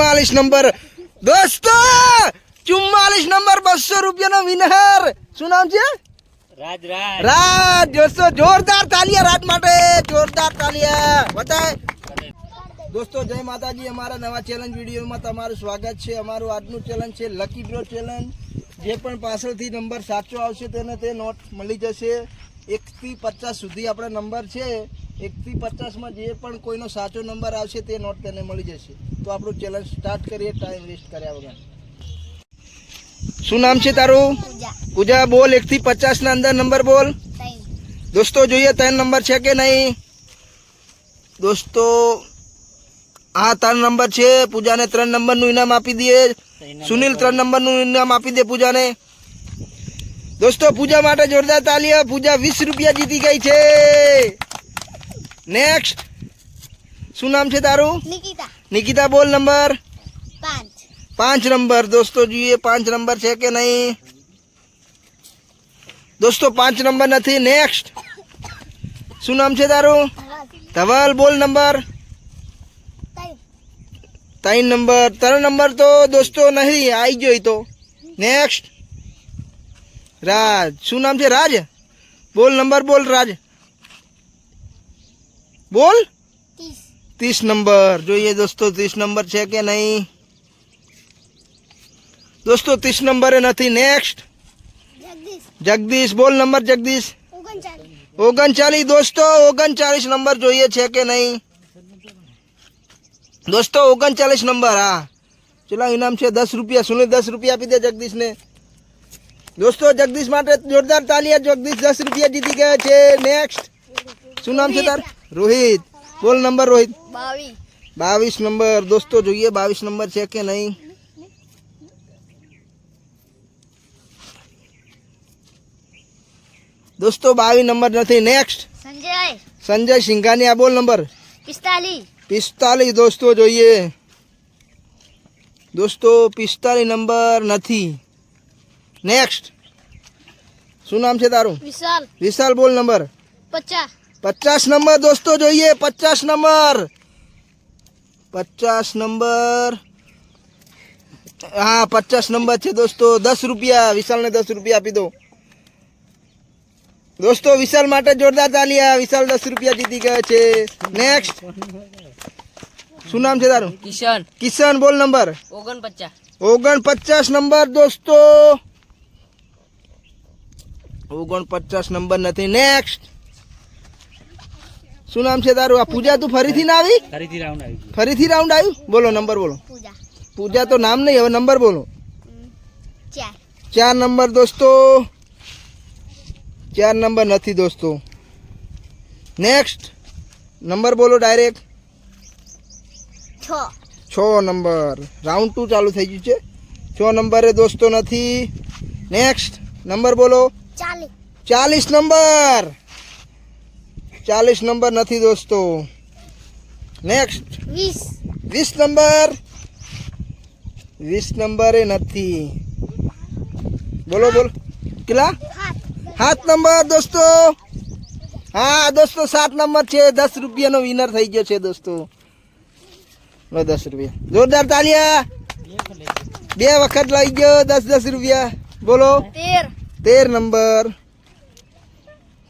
ચુમ્માલીસ નંબર. દોસ્તો ચુમ્માલીસ નંબર બસો રૂપિયાનો વિનર શું નામ છે? રાજ રાજ. રાજ દોસ્તો જોરદાર તાલિયા રાજ માટે. જોરદાર તાલિયા. બતાય દોસ્તો જય માતાજી. અમારા નવા ચેલેન્જ વિડીયોમાં તમારું સ્વાગત છે. અમારું આજનું ચેલેન્જ છે લકી ડ્રો ચેલેન્જ જે પણ પાછળથી નંબર સાચો આવશે તેને તે નોટ મળી જશે. એકથી પચાસ સુધી આપણે નંબર છે. એકથી પચાસમાં જે પણ કોઈનો સાચો નંબર આવશે તે નોટ તેને મળી જશે. તો આપણું ચેલેન્જ સ્ટાર્ટ કરીએ ટાઈમ વેસ્ટ કર્યા વગર. શું નામ છે તારું? પૂજા. પૂજા બોલ એકથી પચાસના અંદર નંબર બોલ. દોસ્તો જોઈએ ત્રણ નંબર છે કે નહીં? દોસ્તો આ ત્રણ નંબર છે. પૂજાને ત્રણ નંબરનું ઇનામ આપી દઈએ. સુનિલ ત્રણ નંબરનું ઇનામ આપી દે પૂજાને. દોસ્તો પૂજા માટે જોરદાર તાલીઓ. પૂજા વીસ રૂપિયા જીતી ગઈ છે. નેક્સ્ટ શું નામ છે તારું? નિકિતા. નિકિતા બોલ નંબર. પાંચ. પાંચ નંબર. દોસ્તો જોઈએ પાંચ નંબર છે કે નહીં? દોસ્તો પાંચ નંબર નથી. નેક્સ્ટ શું નામ છે તારું? ધવલ. બોલ નંબર. ત્રણ નંબર. ત્રણ નંબર તો દોસ્તો નહીં આવી ગયો તો. નેક્સ્ટ રાજ. શું નામ છે? રાજ? બોલ નંબર બોલ રાજ. બોલ. ત્રીસ. નંબર. જોઈએ દોસ્તો ત્રીસ નંબર છે કે નહીં? દોસ્તો ત્રીસ નંબરે નથી. નેક્સ્ટ જગદીશ. બોલ નંબર જગદીશ. ઓગણચાલીસ. ઓગણચાલીસ દોસ્તો ઓગણચાલીસ નંબર જોઈએ છે કે નહીં? દોસ્તો ઓગણચાલીસ નંબર હા. ચલા ઇનામ છે દસ રૂપિયા. સુનિલ દસ રૂપિયા આપી દે જગદીશને. દોસ્તો જગદીશ માટે જોરદાર તાલિયા. જગદીશ દસ રૂપિયા જીતી ગયા છે. નેક્સ્ટ શું નામ છે તાર? રોહિત બોલ નંબર રોહિત બાવીસ બાવીસ નંબર દોસ્તો જોઈએ બાવીસ નંબર છે કે નહીં? દોસ્તો બાવીસ નંબર નથી. નેક્સ્ટ સંજય. સંજય સિંઘાની આ બોલ નંબર. પિસ્તાલીસ. પિસ્તાલીસ દોસ્તો જોઈએ. દોસ્તો પિસ્તાલીસ નંબર નથી. નેક્સ્ટ શું નામ છે તારું? વિશાલ. વિશાલ બોલ નંબર. પચાસ. પચાસ નંબર દોસ્તો જોઈએ પચાસ નંબર પચાસ નંબર હા પચાસ નંબર છે દોસ્તો દસ રૂપિયા વિશાલને દસ રૂપિયા આપી દો દોસ્તો વિશાલ માટે જોરદાર તાલિયા વિશાલ દસ રૂપિયા જીતી ગયા છે નેક્સ્ટ શું નામ છે તારું? કિશન. કિશન બોલ નંબર. ઓગણપચાસ. ઓગણપચાસ નંબર દોસ્તો. ઓગણપચાસ નંબર નથી. નેક્સ્ટ શું નામ છે તારું? આ પૂજા તું ફરીથી ના આવી? ફરીથી રાઉન્ડ આવી ફરીથી રાઉન્ડ આવ્યું બોલો નંબર બોલો. પૂજા. પૂજા તો નામ નહીં હવે નંબર બોલો. ચાર. નંબર દોસ્તો. ચાર નંબર નથી દોસ્તો. નેક્સ્ટ નંબર બોલો ડાયરેક્ટ છ. છ નંબર રાઉન્ડ ટુ ચાલુ થઈ ગયું છે. છ નંબરે દોસ્તો નથી. નેક્સ્ટ નંબર બોલો. ચાલીસ. નંબર ચાલીસ નંબર નથી દોસ્તો. નેક્સ્ટ વીસ. વીસ નંબર. વીસ નંબરે નથી. બોલો બોલો. કેટલા? સાત નંબર દોસ્તો. હા દોસ્તો સાત નંબર છે. દસ રૂપિયાનો વિનર થઈ ગયો છે દોસ્તો. લો દસ રૂપિયા. જોરદાર તાલિયા. બે વખત લઈ ગયો દસ દસ રૂપિયા. બોલો. તેર નંબર.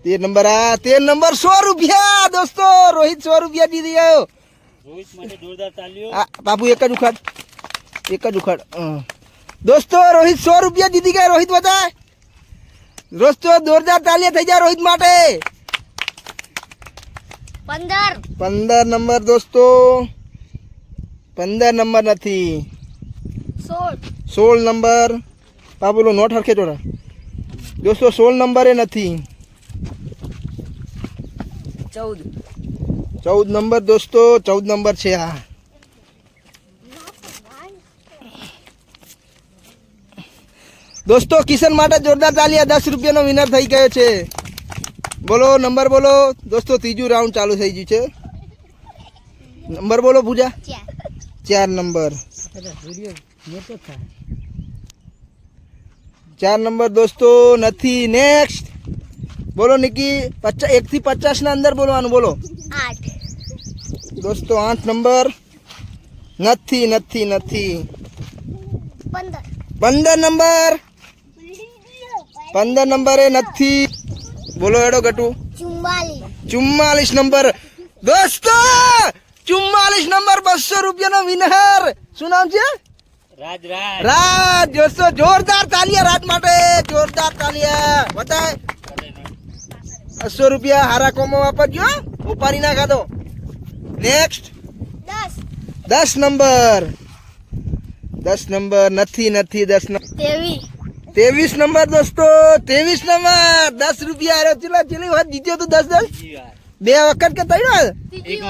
તેર નંબર આ તેર નંબર સો રૂપિયા દોસ્તો રોહિત સો રૂપિયા દીધી ગયો રોહિત માટે જોરદાર તાલીઓ. આ બાપુ એક જ ઉખાડ એક જ ઉખાડ હં. દોસ્તો રોહિત સો રૂપિયા દીધી ગયા રોહિત બધા દોસ્તો જોરદાર તાલીએ થઈ જાય રોહિત માટે. પંદર. પંદર નંબર દોસ્તો. પંદર નંબર નથી. સોળ. સોળ નંબર. બાબુલો નોટ હરખે જોડા દોસ્તો સોળ નંબરે નથી. ચૌદ. નંબર દોસ્તો, ચૌદ નંબર છે આ. દોસ્તો, કિશન માટે જોરદાર તાલિયા દસ રૂપિયાનો વિનર થઈ ગયો છે. બોલો, નંબર બોલો. દોસ્તો, ત્રીજું રાઉન્ડ ચાલુ થઈ ગયું છે. નંબર બોલો પૂજા. ચાર નંબર. ચાર નંબર દોસ્તો, નથી. નેક્સ્ટ બોલો નિકી પચાસ એકથી પચાસના અંદર બોલવાનું બોલો આઠ દોસ્તો આઠ નંબર નથી નથી નથી પંદર પંદર નંબર પંદર નંબરે નથી બોલો એડો ગટુ ચુમ્માલીસ ચુમ્માલીસ નંબર દોસ્તો ચુમ્માલીસ નંબર બસો રૂપિયાનો વિનર શું નામ છે રાજ રાજ રાજ દોસ્તો જોરદાર તાલિયા રાજ માટે જોરદાર તાલિયા બતાય બસો રૂપિયા હારા કોમો વાપરજો. ઉપાડી ના ખાધો નેક્સ્ટ દસ. દસ નંબર. દસ નંબર નથી નથી દસ નંબર. ત્રેવીસ. નંબર દોસ્તો ત્રેવીસ નંબર. દસ રૂપિયા આવ્યો ચેલા ચેલી વખત જીત્યો તું દસ દસ? બે વખત કે ત્રણ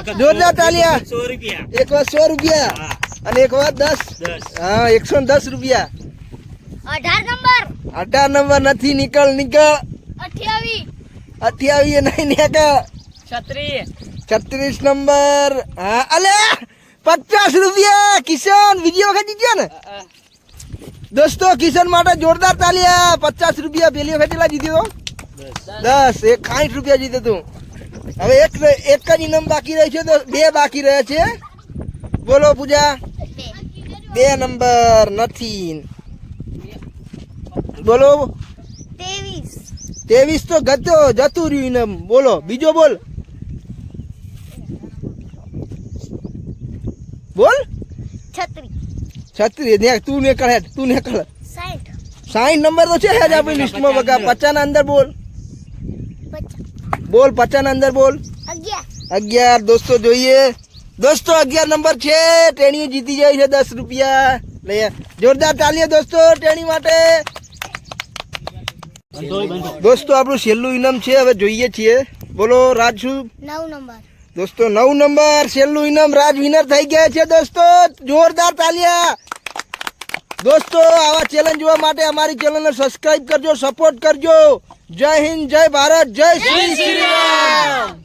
ને જોરદાર તાલિયા. સો રૂપિયા. એક વાર સો રૂપિયા. અને એક વાર દસ. હા એકસો ને દસ રૂપિયા. અઢાર નંબર. અઢાર નંબર નથી નીકળ નીકળ. અઠ્યાવીસ. અઠ્યાવીસ નહીં નીકળ છત્રીસ છત્રીસ નંબર. હા અલે પચાસ રૂપિયા. કિશન બીજી વખત જીત્યો ને? દોસ્તો કિશન માટે જોરદાર તાલિયા પચાસ રૂપિયા પેલી વખત કેટલા જીત્યો દસ. એક સાઠ રૂપિયા જીતે તું. હવે એક એક જ ઇનામ બાકી રહે છે તો બે બાકી રહે છે. બોલો પૂજા. બે બે નંબર નથી. બોલો. ત્રેવીસ. ત્રેવીસ તો ગતો જતું રહ્યું ને બોલો બીજો બોલ. બોલ? છત્રી છત્રી ને તું ને કળ તું ને કળ સાઠ નંબર તો છે જ આપણી લિસ્ટમાં બગા પચાસ. ના અંદર બોલ. બોલ પચાસ ના અંદર બોલ. અગિયાર. દોસ્તો જોઈએ. દોસ્તો અગિયાર નંબર છે ટેણીઓ જીતી જાય છે દસ રૂપિયા. લઈએ. જોરદાર તાલીએ દોસ્તો ટેણી માટે. દોસ્તો આપણું છેલ્લું ઇનામ છે હવે જોઈએ છીએ. બોલો રાજ શું? નવ નંબર. દોસ્તો નવ નંબર છેલ્લું ઇનામ રાજ વિનર થઈ ગયા છે દોસ્તો. જોરદાર તાલિયા. દોસ્તો આવા ચેલેન્જ જોવા માટે અમારી ચેનલને સબસ્ક્રાઇબ કરજો સપોર્ટ કરજો. જય હિન્દ જય ભારત જય શ્રી શ્રી રામ.